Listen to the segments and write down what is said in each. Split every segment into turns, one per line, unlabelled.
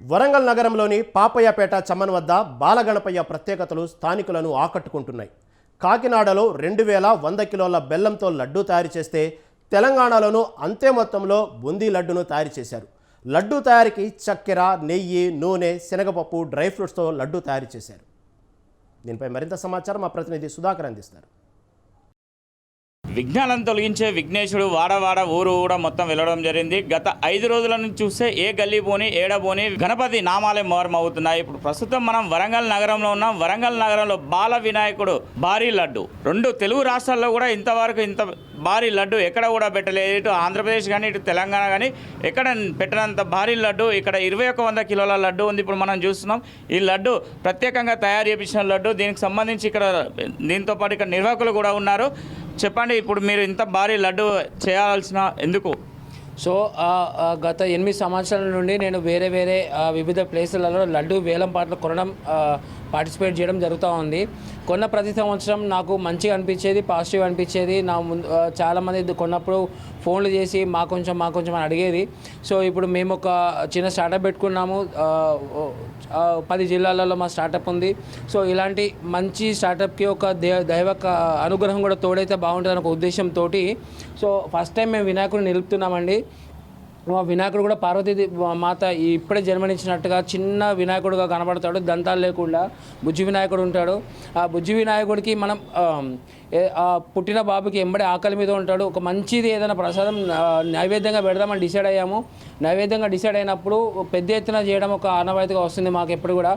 వరంగల్ నగరంలోని పాపయ్యపేట చమన్ వద్ద బాలగణపయ్య ప్రత్యేకతలు స్థానికులను ఆకట్టుకుంటున్నాయి. కాకినాడలో రెండు వేల వంద కిలోల బెల్లంతో లడ్డూ తయారు చేస్తే తెలంగాణలోనూ అంతే మొత్తంలో బుందీ లడ్డును తయారు చేశారు. లడ్డూ తయారీకి చక్కెర నెయ్యి నూనె శనగపప్పు డ్రై ఫ్రూట్స్తో లడ్డూ తయారు చేశారు. దీనిపై మరింత సమాచారం మా ప్రతినిధి సుధాకర్ అందిస్తారు.
విఘ్నాలను తొలగించే విఘ్నేశుడు వాడవాడ ఊరు కూడా మొత్తం వెళ్ళడం జరిగింది. గత ఐదు రోజుల నుంచి చూస్తే ఏ గల్లీ పోని ఏడ పోని గణపతి నామాలే అవుతున్నాయి ఇప్పుడు ప్రస్తుతం మనం వరంగల్ నగరంలో ఉన్నాం. వరంగల్ నగరంలో బాల వినాయకుడు భారీ లడ్డు. రెండు తెలుగు రాష్ట్రాల్లో కూడా ఇంతవరకు ఇంత భారీ లడ్డు ఎక్కడ కూడా పెట్టలేదు. ఇటు ఆంధ్రప్రదేశ్ కానీ ఇటు తెలంగాణ కానీ ఎక్కడ పెట్టినంత భారీ లడ్డు. ఇక్కడ ఇరవై ఒక వంద కిలోల లడ్డు ఉంది ఇప్పుడు మనం చూస్తున్నాం. ఈ లడ్డు ప్రత్యేకంగా తయారు చేపించిన లడ్డు. దీనికి సంబంధించి ఇక్కడ దీంతో పాటు ఇక్కడ నిర్వాహకులు కూడా ఉన్నారు. చెప్పండి ఇప్పుడు మీరు ఇంత భారీ లడ్డు చేయాల్సిన ఎందుకు?
సో గత ఎనిమిది సంవత్సరాల నుండి నేను వేరే వేరే వివిధ ప్లేసులలో లడ్డు వేలం పాటలు కొనడం పార్టిసిపేట్ చేయడం జరుగుతూ ఉంది. కొన్న ప్రతి సంవత్సరం నాకు మంచిగా అనిపించేది పాజిటివ్ అనిపించేది. నా ముందు చాలామంది కొన్నప్పుడు ఫోన్లు చేసి మా కొంచెం మా కొంచెం అని అడిగేది. సో ఇప్పుడు మేము ఒక చిన్న స్టార్టప్ పెట్టుకున్నాము. పది జిల్లాలలో మా స్టార్టప్ ఉంది. సో ఇలాంటి మంచి స్టార్టప్కి ఒక దే దైవ అనుగ్రహం కూడా తోడైతే బాగుంటుంది ఒక ఉద్దేశంతో సో ఫస్ట్ టైం మేము వినాయకుడిని నిలుపుతున్నామండి. వినాయకుడు కూడా పార్వతీ మాత ఇప్పుడే జన్మనిచ్చినట్టుగా చిన్న వినాయకుడుగా కనబడతాడు. దంతాలు లేకుండా బుజ్జి వినాయకుడు ఉంటాడు. ఆ బుజ్జి వినాయకుడికి మనం పుట్టిన బాబుకి ఎంబడి ఆకలి మీద ఉంటాడు. ఒక మంచిది ఏదైనా ప్రసాదం నైవేద్యంగా పెడదామని డిసైడ్ అయ్యాము. నైవేద్యంగా డిసైడ్ అయినప్పుడు పెద్ద ఎత్తున చేయడం ఒక ఆనవాయితీగా వస్తుంది మాకు ఎప్పుడు కూడా.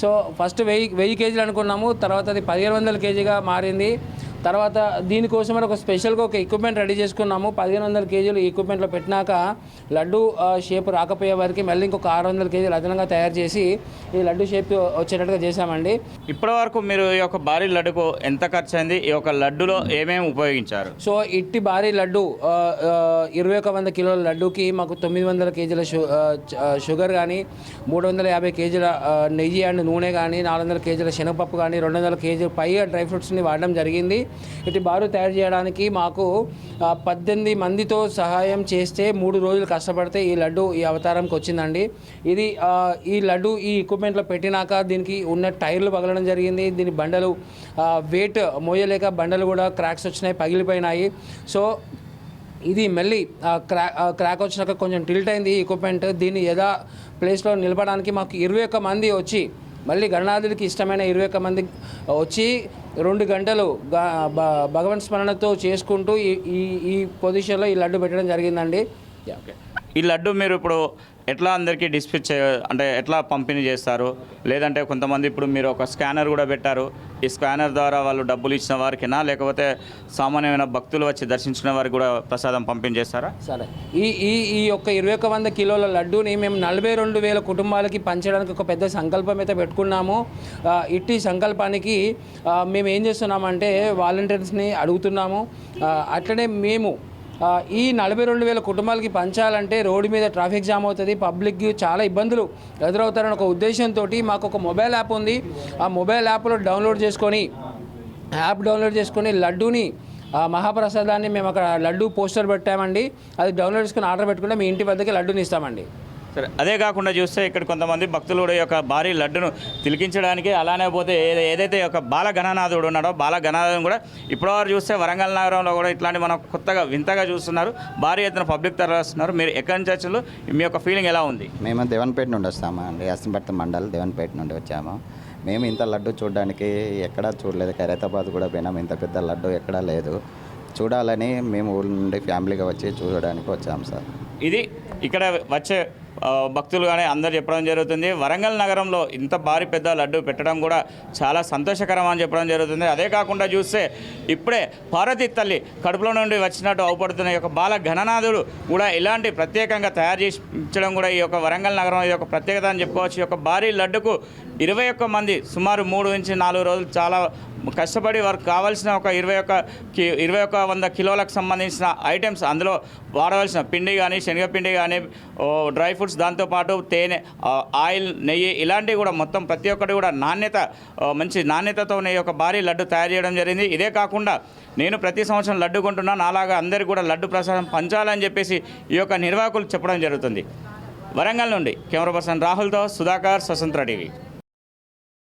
సో ఫస్ట్ వెయ్యి వెయ్యి కేజీలు అనుకున్నాము. తర్వాత అది పదిహేను వందల కేజీగా మారింది. తర్వాత దీనికోసమని ఒక స్పెషల్గా ఒక ఎక్విప్మెంట్ రెడీ చేసుకున్నాము. పదిహేను వందల కేజీలు ఎక్విప్మెంట్లో పెట్టినాక లడ్డు షేప్ రాకపోయే వారికి మళ్ళీ ఇంకొక ఆరు వందల కేజీలు అదనంగా తయారు చేసి ఈ లడ్డు షేప్ వచ్చేటట్టుగా చేశామండి.
ఇప్పటి వరకు మీరు ఈ యొక్క భారీ లడ్డుకు ఎంత ఖర్చు అయింది? ఈ యొక్క లడ్డులో ఏమేమి ఉపయోగించారు?
సో ఇట్టి భారీ లడ్డు ఇరవై ఒక వంద కిలోల లడ్డూకి మాకు తొమ్మిది వందల కేజీల షుగర్ కానీ మూడు వందల యాభై కేజీల నెయ్యి అండ్ నూనె కానీ నాలుగు వందల కేజీల శనగపప్పు కానీ రెండు వందల కేజీల పైగా డ్రై ఫ్రూట్స్ని వాడడం జరిగింది. ఇటు బారు తయారు చేయడానికి మాకు పద్దెనిమిది మందితో సహాయం చేస్తే మూడు రోజులు కష్టపడితే ఈ లడ్డు ఈ అవతారంకి వచ్చిందండి. ఇది ఈ లడ్డు ఈ ఎక్విప్మెంట్లో పెట్టినాక దీనికి ఉన్న టైర్లు పగలడం జరిగింది. దీని బండలు వెయిట్ మోయలేక బండలు కూడా క్రాక్స్ వచ్చినాయి పగిలిపోయినాయి. సో ఇది మళ్ళీ క్రా క్రాక్ వచ్చినాక కొంచెం టిల్ట్ అయింది ఈ ఎక్విప్మెంట్ దీన్ని యథా ప్లేస్లో నిలపడానికి మాకు ఇరవై ఒక్క మంది వచ్చి మళ్ళీ గణనాథుడికి ఇష్టమైన ఇరవై ఒక్క మంది వచ్చి రెండు గంటలు భగవన్ స్మరణతో చేసుకుంటూ ఈ ఈ ఈ పొజిషన్లో ఈ లడ్డు పెట్టడం జరిగిందండి. ఓకే
ఈ లడ్డు మీరు ఇప్పుడు ఎట్లా అందరికీ డిస్పిచ్ చే అంటే ఎట్లా పంపిణీ చేస్తారు? లేదంటే కొంతమంది ఇప్పుడు మీరు ఒక స్కానర్ కూడా పెట్టారు. ఈ స్కానర్ ద్వారా వాళ్ళు డబ్బులు ఇచ్చిన వారికినా? లేకపోతే సామాన్యమైన భక్తులు వచ్చి దర్శించిన వారికి కూడా ప్రసాదం పంపిణీ చేస్తారా?
సరే. ఈ ఈ ఈ యొక్క ఇరవై ఒక వంద కిలోల లడ్డూని మేము నలభై రెండు వేల కుటుంబాలకి పంచడానికి ఒక పెద్ద సంకల్పం అయితే పెట్టుకున్నాము. ఇట్టి సంకల్పానికి మేము ఏం చేస్తున్నామంటే వాలంటీర్స్ని అడుగుతున్నాము. అట్లనే మేము ఈ నలభై రెండు వేల కుటుంబాలకి పంచాలంటే రోడ్డు మీద ట్రాఫిక్ జామ్ అవుతుంది. పబ్లిక్ చాలా ఇబ్బందులు ఎదురవుతారని ఒక ఉద్దేశంతో మాకు ఒక మొబైల్ యాప్ ఉంది. ఆ మొబైల్ యాప్లో డౌన్లోడ్ చేసుకొని యాప్ డౌన్లోడ్ చేసుకొని లడ్డూని మహాప్రసాదాన్ని మేము అక్కడ లడ్డు పోస్టర్ పెట్టామండి. అది డౌన్లోడ్ చేసుకుని ఆర్డర్ పెట్టుకుంటే మీ ఇంటి వద్దకి లడ్డూని ఇస్తామండి.
సరే అదే కాకుండా చూస్తే ఇక్కడ కొంతమంది భక్తులు కూడా యొక్క భారీ లడ్డును తిలికించడానికి అలానే పోతే ఏదైతే ఈ యొక్క బాల గణనాథుడు ఉన్నాడో బాల గణనాథుడు కూడా ఇప్పటివరకు చూస్తే వరంగల్ నగరంలో కూడా ఇట్లాంటి మనం కొత్తగా వింతగా చూస్తున్నారు. భారీ ఎత్తున పబ్లిక్ తరలిస్తున్నారు. మీరు ఎక్కడి నుంచి వచ్చారు? మీ యొక్క ఫీలింగ్ ఎలా ఉంది?
మేము దేవన్పేట నుండి వస్తాము అండి. యాసనపట్నం మండల్ దేవన్పేట నుండి వచ్చాము. మేము ఇంత లడ్డు చూడడానికి ఎక్కడా చూడలేదు. ఖైరతాబాద్ కూడా పోయినాం. ఇంత పెద్ద లడ్డు ఎక్కడా లేదు. చూడాలని మేము ఊళ్ళ నుండి ఫ్యామిలీగా వచ్చి చూడడానికి వచ్చాము సార్.
ఇది ఇక్కడ వచ్చే భక్తులు కానీ అందరు చెప్పడం జరుగుతుంది. వరంగల్ నగరంలో ఇంత భారీ పెద్ద లడ్డు పెట్టడం కూడా చాలా సంతోషకరం అని చెప్పడం జరుగుతుంది. అదే కాకుండా చూస్తే ఇప్పుడే పార్వతీ తల్లి కడుపులో నుండి వచ్చినట్టు అవుపడుతున్న యొక్క బాల ఘననాథుడు కూడా ఇలాంటి ప్రత్యేకంగా తయారు చేసి ఇచ్చడం కూడా ఈ యొక్క వరంగల్ నగరం ఈ యొక్క ప్రత్యేకత అని చెప్పుకోవచ్చు. ఈ యొక్క భారీ లడ్డుకు ఇరవై ఒక్క మంది సుమారు మూడు నుంచి నాలుగు రోజులు చాలా కష్టపడి వారికి కావాల్సిన ఒక ఇరవై ఒక్క కి ఇరవై ఒక్క వంద కిలోలకు సంబంధించిన ఐటమ్స్ అందులో వాడవలసిన పిండి కానీ శనగపిండి కానీ ఓ, డ్రై ఫ్రూట్స్ దాంతోపాటు తేనె ఆయిల్ నెయ్యి ఇలాంటివి కూడా మొత్తం ప్రతి ఒక్కటి కూడా నాణ్యత మంచి నాణ్యతతో ఈ యొక్క భారీ లడ్డు తయారు చేయడం జరిగింది. ఇదే కాకుండా నేను ప్రతి సంవత్సరం లడ్డు కొంటున్నా నాలాగా అందరికీ కూడా లడ్డు ప్రసాదం పంచాలని చెప్పేసి ఈ యొక్క నిర్వాహకులు చెప్పడం జరుగుతుంది. వరంగల్ నుండి కెమెరా పర్సన్ రాహుల్తో సుధాకర్ స్వతంత్ర టీవీ.